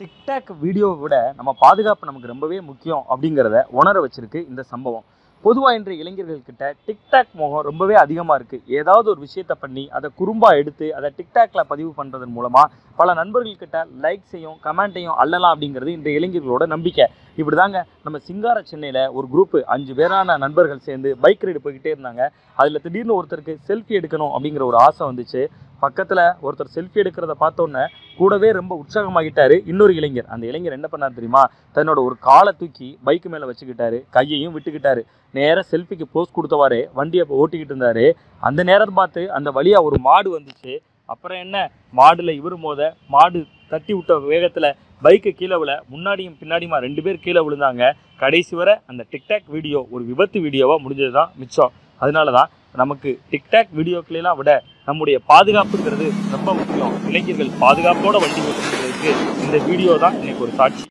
TikTok வீடியோவை விட நம்ம பாதுகாப்பு நமக்கு ரொம்பவே முக்கியம் அப்படிங்கிறத உணர வச்சிருக்கு இந்த சம்பவம். பொதுவாக இன்றைய இளைஞர்கள் கிட்ட டிக்டாக் மோகம் ரொம்பவே அதிகமாக இருக்குது ஏதாவது ஒரு விஷயத்தை பண்ணி அதை குறும்பாக எடுத்து அதை டிக்டாக்ல பதிவு பண்ணுறதன் மூலமாக பல நண்பர்கள்கிட்ட லைக்ஸையும் கமெண்ட்டையும் அள்ளலாம் அப்படிங்கிறது இன்றைய இளைஞர்களோட நம்பிக்கை. இப்படி தாங்க நம்ம சிங்கார சென்னையில் ஒரு குரூப்பு அஞ்சு பேரான நண்பர்கள் சேர்ந்து பைக் ரைடு போய்கிட்டே இருந்தாங்க. அதில் திடீர்னு ஒருத்தருக்கு செல்ஃபி எடுக்கணும் அப்படிங்கிற ஒரு ஆசை வந்துச்சு. பக்கத்தில் ஒருத்தர் செல்ஃபி எடுக்கிறத பார்த்தோன்னே கூடவே ரொம்ப உற்சாகமாகிட்டாரு இன்னொரு இளைஞர். அந்த இளைஞர் என்ன பண்ணார் தெரியுமா? தன்னோட ஒரு காலை தூக்கி பைக்கு மேலே வச்சுக்கிட்டாரு கையையும் விட்டுக்கிட்டாரு. நேராக செல்ஃபிக்கு போஸ் கொடுத்தவாறு வண்டியை ஓட்டிக்கிட்டு இருந்தாரு. அந்த நேரம் பார்த்து அந்த வழியாக ஒரு மாடு வந்துச்சு. அப்புறம் என்ன? மாடில் இவர் மோத மாடு தட்டி விட்ட வேகத்தில் பைக்கு கீழே விழ முன்னாடியும் பின்னாடியுமா ரெண்டு பேர் கீழே விழுந்தாங்க. கடைசி வரை அந்த டிக்டாக் வீடியோ ஒரு விபத்து வீடியோவாக முடிஞ்சது தான் மிச்சம். அதனால தான் நமக்கு டிக்டாக் வீடியோக்களையெல்லாம் விட நம்முடைய பாதுகாப்புங்கிறது ரொம்ப முக்கியம். இளைஞர்கள் பாதுகாப்போட வண்டி ஓட்டுறதுக்கு இந்த வீடியோ தான் இன்னைக்கு ஒரு சாட்சி.